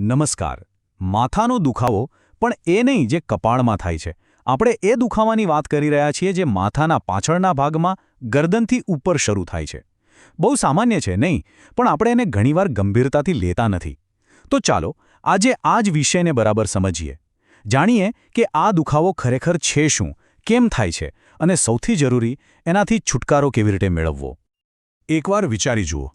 નમસ્કાર. માથાનો દુખાવો પણ એ નહીં જે કપાળમાં થાય છે. આપણે એ દુખાવાની વાત કરી રહ્યા છીએ જે માથાના પાછળના ભાગમાં ગરદનથી ઉપર શરૂ થાય છે. બહુ સામાન્ય છે, નહીં? પણ આપણે એને ઘણીવાર ગંભીરતાથી લેતા નથી. તો ચાલો, આજે આ જ વિષયને બરાબર સમજીએ. જાણીએ કે આ દુખાવો ખરેખર છે શું, કેમ થાય છે, અને સૌથી જરૂરી એનાથી છુટકારો કેવી રીતે મેળવવો. એકવાર વિચારી જુઓ.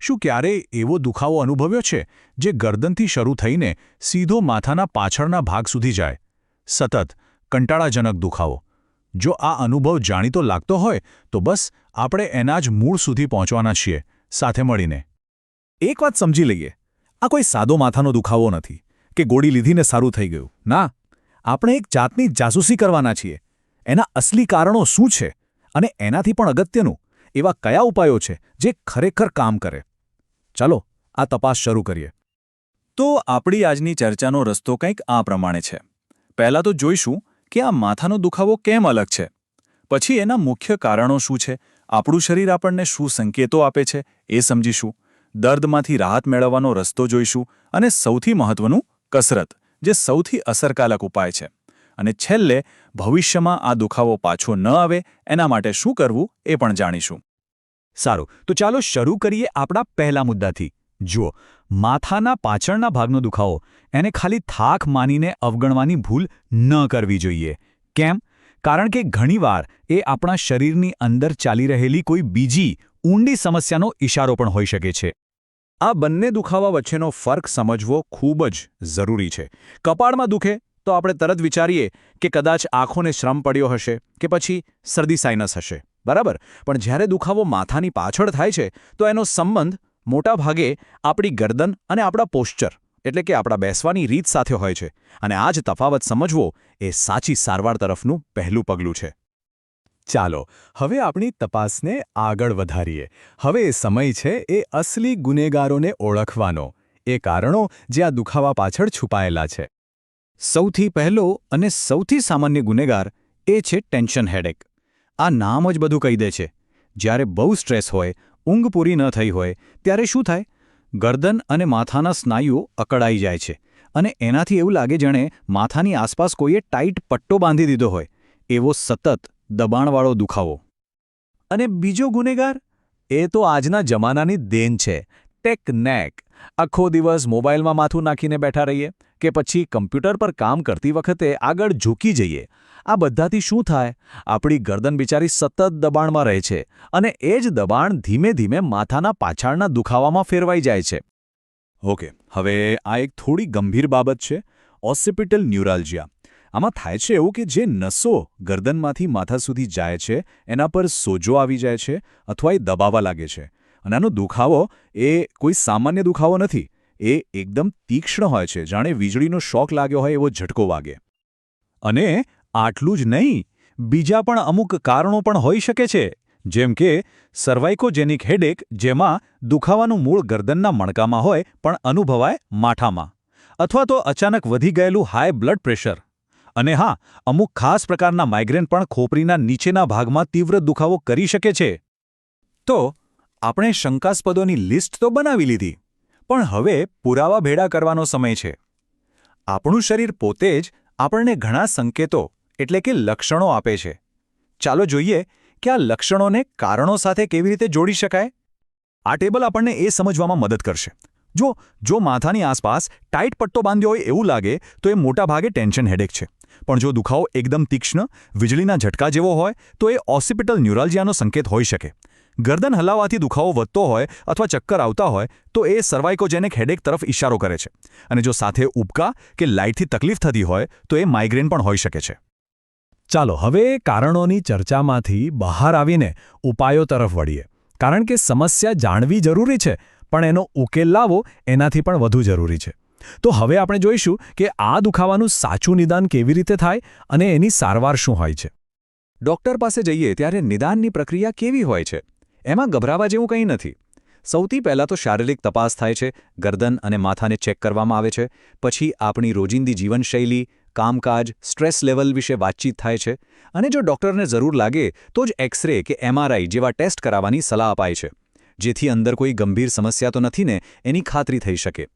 શું ક્યારેય એવો દુખાવો અનુભવ્યો છે જે ગરદનથી શરૂ થઈને સીધો માથાના પાછળના ભાગ સુધી જાય? સતત, કંટાળાજનક દુખાવો. જો આ અનુભવ જાણીતો લાગતો હોય, તો બસ આપણે એના જ મૂળ સુધી પહોંચવાના છીએ, સાથે મળીને. એક વાત સમજી લઈએ. આ કોઈ સાદો માથાનો દુખાવો નથી, કે ગોળી લીધીને સારું થઈ ગયું. ના, આપણે એક જાતની જાસૂસી કરવાના છીએ. એના અસલી કારણો શું છે? અને એનાથી પણ અગત્યનું એવા કયા ઉપાયો છે જે ખરેખર કામ કરે? ચાલો આ તપાસ શરૂ કરીએ. તો આપણી આજની ચર્ચાનો રસ્તો કંઈક આ પ્રમાણે છે. પહેલાં તો જોઈશું કે આ માથાનો દુખાવો કેમ અલગ છે? પછી એના મુખ્ય કારણો શું છે? આપણું શરીર આપણને શું સંકેતો આપે છે એ સમજીશું. દર્દમાંથી રાહત મેળવવાનો રસ્તો જોઈશું અને સૌથી મહત્વનું કસરત, જે સૌથી અસરકારક ઉપાય છે. અને છેલ્લે ભવિષ્યમાં આ દુખાવો પાછો ન આવે એના માટે શું કરવું એ પણ જાણીશું. સારું, તો ચાલો શરૂ કરીએ આપણા પહેલા મુદ્દાથી. જુઓ, માથાના પાછળના ભાગનો દુખાવો, એને ખાલી થાક માનીને અવગણવાની ભૂલ ન કરવી જોઈએ. કેમ? કારણ કે ઘણીવાર એ આપણા શરીરની અંદર ચાલી રહેલી કોઈ બીજી ઊંડી સમસ્યાનો ઇશારો પણ હોઈ શકે છે. આ બંને દુખાવા વચ્ચેનો ફર્ક સમજવો ખૂબ જ જરૂરી છે. કપાળમાં દુખે તો આપણે તરત વિચારીએ કે કદાચ આંખોને શ્રમ પડ્યો હશે કે પછી સરદી સાઇનસ હશે. બરાબર? પણ જ્યારે દુખાવો માથાની પાછળ થાય છે, તો એનો સંબંધ મોટાભાગે આપણી ગરદન અને આપણા પોશ્ચર એટલે કે આપણા બેસવાની રીત સાથે હોય છે. અને આ જ તફાવત સમજવો એ સાચી સારવાર તરફનું પહેલું પગલું છે. ચાલો, હવે આપણી તપાસને આગળ વધારીએ. હવે એ સમય છે એ અસલી ગુનેગારોને ઓળખવાનો. એ કારણો જે આ દુખાવા પાછળ છુપાયેલા છે. સૌથી પહેલો અને સૌથી સામાન્ય ગુનેગાર એ છે ટેન્શન હેડેક. આ નામ જ બધું કહી દે છે. જ્યારે બહુ સ્ટ્રેસ હોય, ઊંઘ પૂરી ન થઈ હોય, ત્યારે શું થાય? ગરદન અને માથાના સ્નાયુઓ અકળાઈ જાય છે અને એનાથી એવું લાગે જાણે માથાની આસપાસ કોઈએ ટાઈટ પટ્ટો બાંધી દીધો હોય, એવો સતત દબાણવાળો દુખાવો. અને બીજો ગુનેગાર? એ તો આજના જમાનાની દેન છે. ટેક નેક. આખો દિવસ મોબાઈલમાં માથું નાખીને બેઠા રહીએ. કે પછી કમ્પ્યુટર પર કામ કરતી વખતે આગળ ઝૂકી જઈએ. આ બધાથી શું થાય? આપણી ગરદન બિચારી સતત દબાણમાં રહે છે અને એ જ દબાણ ધીમે ધીમે માથાના પાછળના દુખાવામાં ફેરવાઈ જાય છે. ઓકે, હવે આ એક થોડી ગંભીર બાબત છે, ઓસિપિટલ ન્યુરાલ્જિયા. આમાં થાય છે એવું કે જે નસો ગરદનમાંથી માથા સુધી જાય છે, એના પર સોજો આવી જાય છે અથવા એ દબાવા લાગે છે. અને આનો દુખાવો એ કોઈ સામાન્ય દુખાવો નથી. એ એકદમ તીક્ષ્ણ હોય છે, જાણે વીજળીનો શોક લાગ્યો હોય એવો ઝટકો વાગે. અને આટલું જ નહીં, બીજા પણ અમુક કારણો પણ હોઈ શકે છે, જેમ કે સર્વાઇકોજેનિક હેડેક, જેમાં દુખાવાનું મૂળ ગરદનના મણકામાં હોય, પણ અનુભવાય માઠામાં. અથવા તો અચાનક વધી ગયેલું હાઈ બ્લડ પ્રેશર. અને હા, અમુક ખાસ પ્રકારના માઇગ્રેન પણ ખોપરીના નીચેના ભાગમાં તીવ્ર દુખાવો કરી શકે છે. તો, આપણે શંકાસ્પદોની લિસ્ટ તો બનાવી લીધી. પણ હવે પુરાવા ભેડા કરવાનો સમય છે. આપણું શરીર પોતે જ આપણને ઘણા સંકેતો એટલે કે લક્ષણો આપે છે. ચાલો જોઈએ કે આ લક્ષણોને કારણો સાથે કેવી રીતે જોડી શકાય? આ ટેબલ આપણને એ સમજવામાં મદદ કરશે. જો જો માથાની આસપાસ ટાઈટ પટ્ટો બાંધ્યો હોય એવું લાગે, તો એ મોટાભાગે ટેન્શન હેડેક છે. પણ જો દુખાવો એકદમ તીક્ષ્ણ, વીજળીના ઝટકા જેવો હોય, તો એ ઓસિપિટલ ન્યુરાલ્જિયાનો સંકેત હોઈ શકે. ગરદન હલાવવાથી દુખાવો વધતો હોય અથવા ચક્કર આવતા હોય, તો એ સર્વાઇકોજેનિક હેડેક તરફ ઇશારો કરે છે. અને જો સાથે ઉબકા કે લાઇટથી તકલીફ થતી હોય, તો એ માઇગ્રેન પણ હોઈ શકે છે. ચાલો, હવે કારણોની ચર્ચામાંથી બહાર આવીને ઉપાયો તરફ વળીએ. કારણ કે સમસ્યા જાણવી જરૂરી છે, પણ એનો ઉકેલ લાવવો એનાથી પણ વધુ જરૂરી છે. તો હવે આપણે જોઈશું કે આ દુખાવાનું સાચું નિદાન કેવી રીતે થાય અને એની સારવાર શું હોય છે. ડોક્ટર પાસે જઈએ ત્યારે નિદાનની પ્રક્રિયા કેવી હોય છે? એમાં ગભરાવા જેવું કંઈ નથી. સૌથી પહેલાં તો શારીરિક તપાસ થાય છે, ગરદન અને માથાને ચેક કરવામાં આવે છે, પછી આપણી રોજિંદી જીવનશૈલી, કામકાજ, સ્ટ્રેસ લેવલ વિશે વાતચીત થાય છે, અને જો ડૉક્ટરને જરૂર લાગે તો જ એક્સરે કે એમઆરઆઈ જેવા ટેસ્ટ કરાવવાની સલાહ અપાય છે, જેથી અંદર કોઈ ગંભીર સમસ્યા તો નથી ને એની ખાતરી થઈ શકે.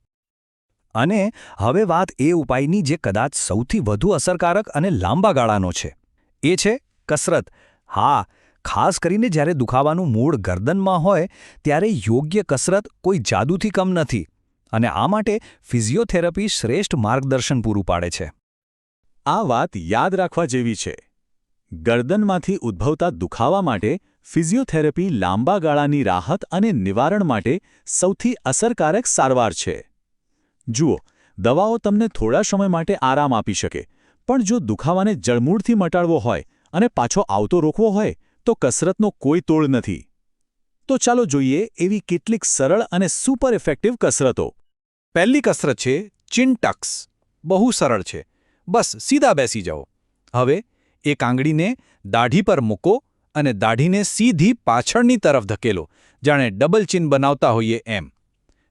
અને હવે વાત એ ઉપાયની જે કદાચ સૌથી વધુ અસરકારક અને લાંબા ગાળાનો છે. એ છે કસરત. હા ખાસ કરીને જ્યારે દુખાવાનું મૂળ ગરદનમાં હોય, ત્યારે યોગ્ય કસરત કોઈ જાદુથી કમ નથી અને આ માટે ફિઝિયોથેરપી શ્રેષ્ઠ માર્ગદર્શન પૂરું પાડે છે. આ વાત યાદ રાખવા જેવી છે. ગરદનમાંથી ઉદ્ભવતા દુખાવા માટે ફિઝિયોથેરપી લાંબા ગાળાની રાહત અને નિવારણ માટે સૌથી અસરકારક સારવાર છે. જુઓ, દવાઓ તમને થોડા સમય માટે આરામ આપી શકે, પણ જો દુખાવાને જળમૂળથી મટાડવો હોય અને પાછો આવતો રોકવો હોય તો કસરતનો કોઈ તોડ નથી. તો ચાલો જોઈએ એવી કેટલીક સરળ અને સુપર ઇફેક્ટિવ કસરતો. પહેલી કસરત છે ચિન ટક્સ બહુ સરળ છે. બસ, સીધા બેસી જાઓ. હવે એક આંગળીને દાઢી પર મૂકો અને દાઢીને સીધી પાછળની તરફ ધકેલો, જાણે ડબલ ચિન બનાવતા હોઈએ એમ.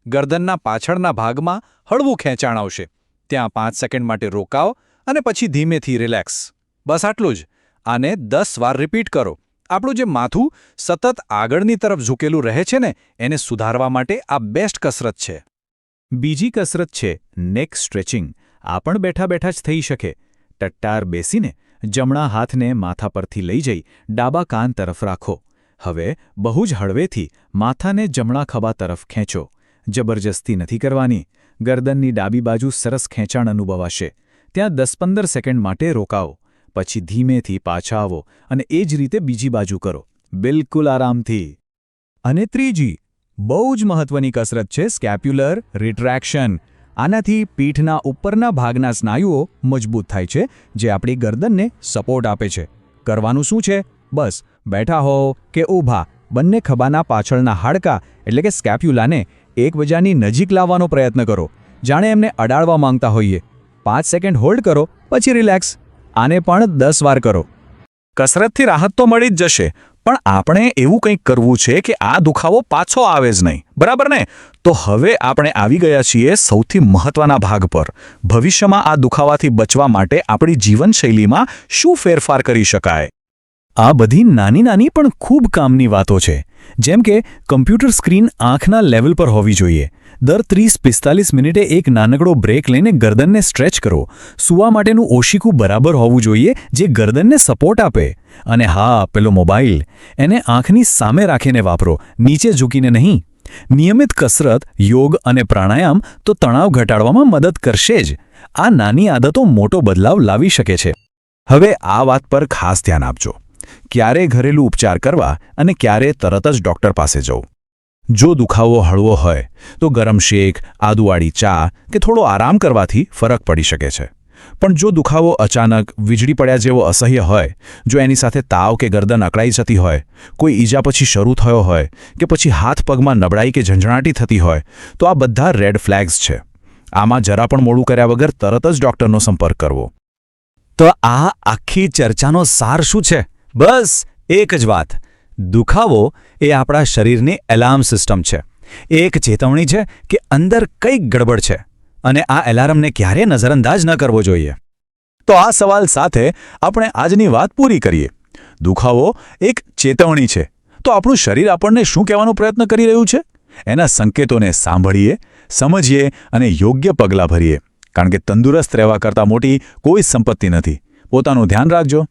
ગરદનના પાછળના ભાગમાં હળવું ખેંચાણ આવશે. ત્યાં પાંચ સેકન્ડ માટે રોકાઓ અને પછી ધીમેથી રિલેક્સ બસ, આટલું જ. આને દસ વાર રિપીટ કરો. આપણું જે માથું સતત આગળની તરફ ઝૂકેલું રહે છે ને, એને સુધારવા માટે આ બેસ્ટ કસરત છે. બીજી કસરત છે નેક સ્ટ્રેચિંગ. આ પણ બેઠા બેઠા જ થઈ શકે. ટટ્ટાર બેસીને જમણા હાથને માથા પરથી લઈ જઈ, ડાબા કાન તરફ રાખો. હવે બહુ જ હળવેથી માથાને જમણા ખભા તરફ ખેંચો. જબરજસ્તી નથી કરવાની. ગરદનની ડાબી બાજુ સરસ ખેંચાણ અનુભવાશે. ત્યાં દસ પંદર સેકન્ડ માટે રોકાવો પછી ધીમેથી પાછા આવો અને એ જ રીતે બીજી બાજુ કરો. બિલકુલ આરામથી. અને ત્રીજી, બહુ જ મહત્વની કસરત છે સ્કેપ્યુલર રિટ્રેક્શન. આનાથી પીઠના ઉપરના ભાગના સ્નાયુઓ મજબૂત થાય છે, જે આપણી ગરદનને સપોર્ટ આપે છે. કરવાનું શું છે? બસ, બેઠા હો કે ઊભા. બંને ખભાના પાછળના હાડકાં, એટલે કે સ્કેપ્યુલાને એકબીજાની નજીક લાવવાનો પ્રયત્ન કરો. જાણે એમને અડાડવા માંગતા હોઈએ. પાંચ સેકન્ડ હોલ્ડ કરો, પછી રિલેક્સ. આને પણ દસ વાર કરો. કસરતથી રાહત તો મળી જ જશે, પણ આપણે એવું કંઈક કરવું છે કે આ દુખાવો પાછો આવે જ નહીં. બરાબર ને? તો હવે આપણે આવી ગયા છીએ સૌથી મહત્વના ભાગ પર. ભવિષ્યમાં આ દુખાવાથી બચવા માટે આપણી જીવનશૈલીમાં શું ફેરફાર કરી શકાય? આ બધી નાની નાની પણ ખૂબ કામની વાતો છે. જેમ કે, કમ્પ્યુટર સ્ક્રીન આંખના લેવલ પર હોવી જોઈએ. દર ત્રીસ પિસ્તાલીસ મિનિટે એક નાનકડો બ્રેક લઈને ગરદનને સ્ટ્રેચ કરો. સૂવા માટેનું ઓશિકું બરાબર હોવું જોઈએ જે ગરદનને સપોર્ટ આપે. અને હા, પેલો મોબાઈલ. એને આંખની સામે રાખીને વાપરો, નીચે ઝૂકીને નહીં. નિયમિત કસરત, યોગ અને પ્રાણાયામ તો તણાવ ઘટાડવામાં મદદ કરશે જ. આ નાની આદતો મોટો બદલાવ લાવી શકે છે. હવે આ વાત પર ખાસ ધ્યાન આપજો. ક્યારે ઘરેલું ઉપચાર કરવા અને ક્યારે તરત જ ડૉક્ટર પાસે જવું. જો દુખાવો હળવો હોય, તો ગરમ શેક, આદુવાળી ચા કે થોડો આરામ કરવાથી ફરક પડી શકે છે. પણ જો દુખાવો અચાનક વીજળી પડ્યા જેવો અસહ્ય હોય, જો એની સાથે તાવ કે ગરદન અકળાઈ જતી હોય, કોઈ ઈજા પછી શરૂ થયો હોય કે પછી હાથ પગમાં નબળાઈ કે ઝંઝણાટી થતી હોય, તો આ બધા રેડ ફ્લેગ્સ છે. આમાં જરા પણ મોડું કર્યા વગર તરત જ ડૉક્ટરનો સંપર્ક કરવો. તો આ આખી ચર્ચાનો સાર શું છે? બસ એક જ વાત. દુખાવો એ આપણા શરીરની એલાર્મ સિસ્ટમ છે. એક ચેતવણી છે કે અંદર કંઈક ગડબડ છે અને આ એલાર્મને ક્યારે નજરઅંદાજ ન કરવો જોઈએ. તો આ સવાલ સાથે આપણે આજની વાત પૂરી કરીએ. દુખાવો એક ચેતવણી છે. તો આપણું શરીર આપણને શું કહેવાનો પ્રયત્ન કરી રહ્યું છે? એના સંકેતોને સાંભળીએ, સમજીએ અને યોગ્ય પગલાં ભરીએ. કારણ કે તંદુરસ્ત રહેવા કરતાં મોટી કોઈ સંપત્તિ નથી. પોતાનું ધ્યાન રાખજો.